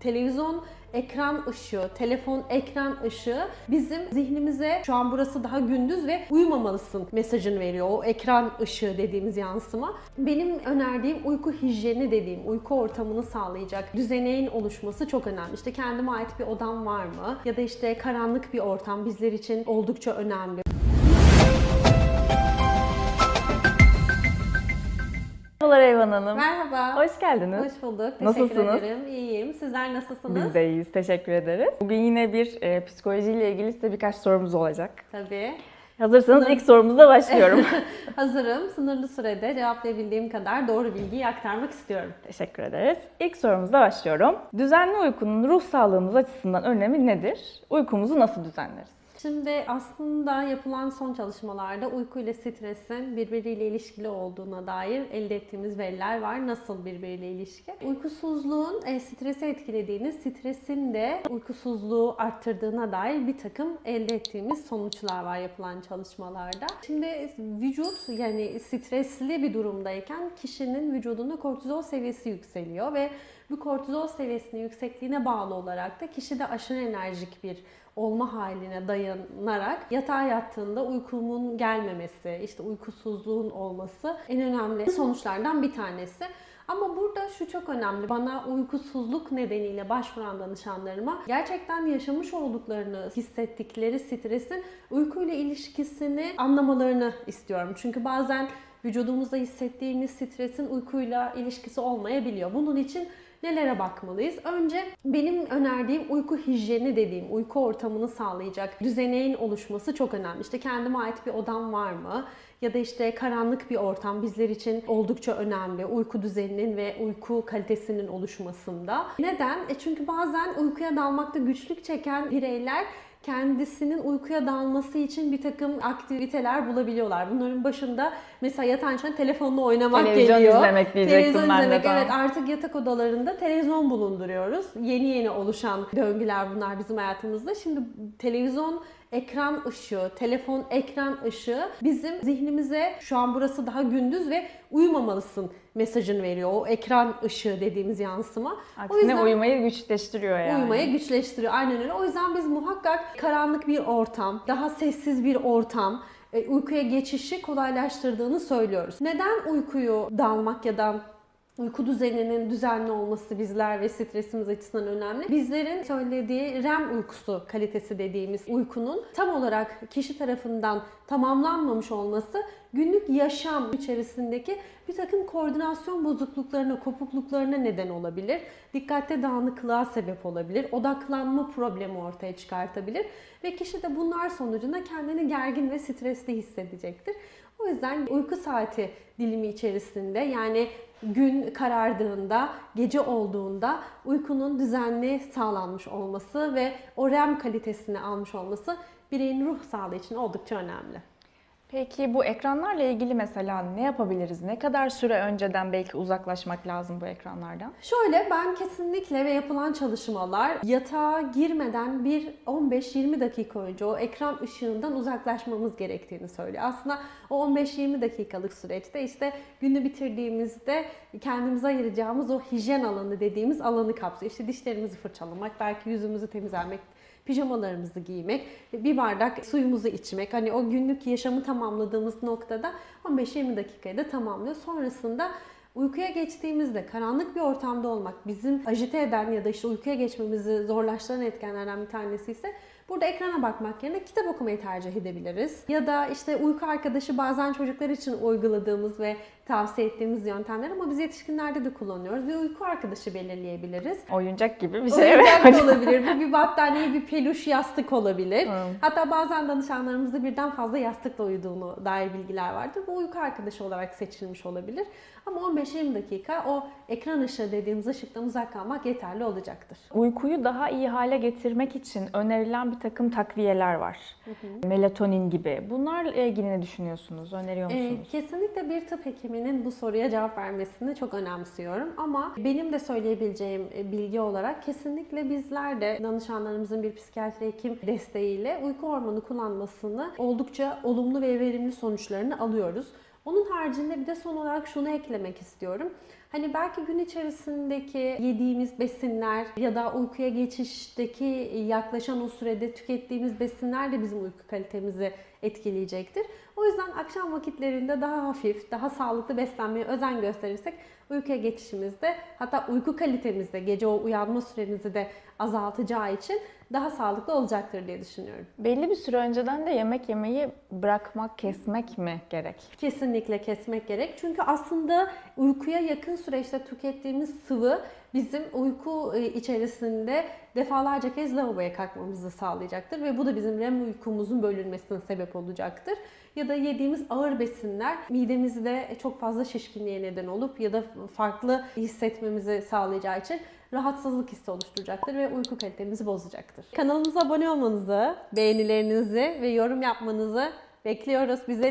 televizyon ekran ışığı, telefon ekran ışığı bizim zihnimize şu an burası daha gündüz ve uyumamalısın mesajını veriyor. O ekran ışığı dediğimiz yansıma. Benim önerdiğim uyku hijyeni dediğim, uyku ortamını sağlayacak düzeneğin oluşması çok önemli. İşte kendime ait bir odam var mı? Ya da işte karanlık bir ortam bizler için oldukça önemli. Merhabalar Eyvan Hanım. Merhaba. Hoş geldiniz. Hoş bulduk. Teşekkür Nasılsınız? ederim. İyiyim. Sizler nasılsınız? Biz de iyiyiz. Teşekkür ederiz. Bugün yine bir e, psikolojiyle ilgili size birkaç sorumuz olacak. Tabii. Hazırsanız ilk sorumuzla başlıyorum. Hazırım. Sınırlı sürede cevaplayabildiğim kadar doğru bilgiyi aktarmak istiyorum. Teşekkür ederiz. İlk sorumuzla başlıyorum. Düzenli uykunun ruh sağlığımız açısından önemi nedir? Uykumuzu nasıl düzenleriz? Şimdi aslında yapılan son çalışmalarda uyku ile stresin birbiriyle ilişkili olduğuna dair elde ettiğimiz veriler var. Nasıl birbiriyle ilişki? Uykusuzluğun e, stresi etkilediğini, stresin de uykusuzluğu arttırdığına dair bir takım elde ettiğimiz sonuçlar var yapılan çalışmalarda. Şimdi vücut yani stresli bir durumdayken kişinin vücudunda kortizol seviyesi yükseliyor ve bu kortizol seviyesinin yüksekliğine bağlı olarak da kişide aşırı enerjik bir olma haline dayanarak yatağa yattığında uykumun gelmemesi, işte uykusuzluğun olması en önemli sonuçlardan bir tanesi. Ama burada şu çok önemli. Bana uykusuzluk nedeniyle başvuran danışanlarıma gerçekten yaşamış olduklarını hissettikleri stresin uykuyla ilişkisini anlamalarını istiyorum. Çünkü bazen vücudumuzda hissettiğimiz stresin uykuyla ilişkisi olmayabiliyor. Bunun için nelere bakmalıyız? Önce benim önerdiğim uyku hijyeni dediğim, uyku ortamını sağlayacak düzeneğin oluşması çok önemli. İşte kendime ait bir odam var mı? Ya da işte karanlık bir ortam bizler için oldukça önemli. Uyku düzeninin ve uyku kalitesinin oluşmasında. Neden? E çünkü bazen uykuya dalmakta güçlük çeken bireyler kendisinin uykuya dalması için bir takım aktiviteler bulabiliyorlar. Bunların başında mesela yatağın telefonla oynamak Televizyon geliyor. izlemek Televizyon ben de izlemek, tam. evet artık yatak odalarında televizyon bulunduruyoruz. Yeni yeni oluşan döngüler bunlar bizim hayatımızda. Şimdi televizyon ekran ışığı, telefon ekran ışığı bizim zihnimize şu an burası daha gündüz ve uyumamalısın mesajını veriyor. O ekran ışığı dediğimiz yansıma. Aksine uyumayı güçleştiriyor yani. Uyumayı güçleştiriyor. Aynen öyle. O yüzden biz muhakkak karanlık bir ortam, daha sessiz bir ortam, e, uykuya geçişi kolaylaştırdığını söylüyoruz. Neden uykuyu dalmak ya da uyku düzeninin düzenli olması bizler ve stresimiz açısından önemli. Bizlerin söylediği REM uykusu kalitesi dediğimiz uykunun tam olarak kişi tarafından tamamlanmamış olması günlük yaşam içerisindeki bir takım koordinasyon bozukluklarına, kopukluklarına neden olabilir. Dikkatte dağınıklığa sebep olabilir. Odaklanma problemi ortaya çıkartabilir. Ve kişi de bunlar sonucunda kendini gergin ve stresli hissedecektir. O yüzden uyku saati dilimi içerisinde yani gün karardığında, gece olduğunda uykunun düzenli sağlanmış olması ve o REM kalitesini almış olması bireyin ruh sağlığı için oldukça önemli. Peki bu ekranlarla ilgili mesela ne yapabiliriz? Ne kadar süre önceden belki uzaklaşmak lazım bu ekranlardan? Şöyle ben kesinlikle ve yapılan çalışmalar yatağa girmeden bir 15-20 dakika önce o ekran ışığından uzaklaşmamız gerektiğini söylüyor. Aslında o 15-20 dakikalık süreçte işte günü bitirdiğimizde kendimize ayıracağımız o hijyen alanı dediğimiz alanı kapsıyor. İşte dişlerimizi fırçalamak, belki yüzümüzü temizlemek, pijamalarımızı giymek, bir bardak suyumuzu içmek. Hani o günlük yaşamı tamamladığımız noktada 15-20 dakikayı da tamamlıyor. Sonrasında uykuya geçtiğimizde karanlık bir ortamda olmak bizim ajite eden ya da işte uykuya geçmemizi zorlaştıran etkenlerden bir tanesi ise Burada ekrana bakmak yerine kitap okumayı tercih edebiliriz. Ya da işte uyku arkadaşı bazen çocuklar için uyguladığımız ve tavsiye ettiğimiz yöntemler ama biz yetişkinlerde de kullanıyoruz. Bir uyku arkadaşı belirleyebiliriz. Oyuncak gibi bir şey. Oyuncak da olabilir. Bu bir battaniye, bir peluş yastık olabilir. Hı. Hatta bazen danışanlarımızda birden fazla yastıkla uyuduğunu dair bilgiler vardır. Bu uyku arkadaşı olarak seçilmiş olabilir. Ama 15-20 dakika o ekran ışığı dediğimiz ışıktan uzak kalmak yeterli olacaktır. Uykuyu daha iyi hale getirmek için önerilen bir takım takviyeler var. Melatonin gibi. Bunlarla ilgili ne düşünüyorsunuz? Öneriyor Ee, musunuz? kesinlikle bir tıp hekiminin bu soruya cevap vermesini çok önemsiyorum. Ama benim de söyleyebileceğim e, bilgi olarak kesinlikle bizler de danışanlarımızın bir psikiyatri hekim desteğiyle uyku hormonu kullanmasını oldukça olumlu ve verimli sonuçlarını alıyoruz. Onun haricinde bir de son olarak şunu eklemek istiyorum. Hani belki gün içerisindeki yediğimiz besinler ya da uykuya geçişteki yaklaşan o sürede tükettiğimiz besinler de bizim uyku kalitemizi etkileyecektir. O yüzden akşam vakitlerinde daha hafif, daha sağlıklı beslenmeye özen gösterirsek uykuya geçişimizde hatta uyku kalitemizde gece o uyanma süremizi de azaltacağı için daha sağlıklı olacaktır diye düşünüyorum. Belli bir süre önceden de yemek yemeyi bırakmak, kesmek mi gerek? Kesinlikle kesmek gerek. Çünkü aslında uykuya yakın süreçte tükettiğimiz sıvı bizim uyku e, içerisinde defalarca kez lavaboya kalkmamızı sağlayacaktır ve bu da bizim REM uykumuzun bölünmesine sebep olacaktır. Ya da yediğimiz ağır besinler midemizde çok fazla şişkinliğe neden olup ya da farklı hissetmemizi sağlayacağı için rahatsızlık hissi oluşturacaktır ve uyku kalitemizi bozacaktır. Kanalımıza abone olmanızı, beğenilerinizi ve yorum yapmanızı bekliyoruz. Bize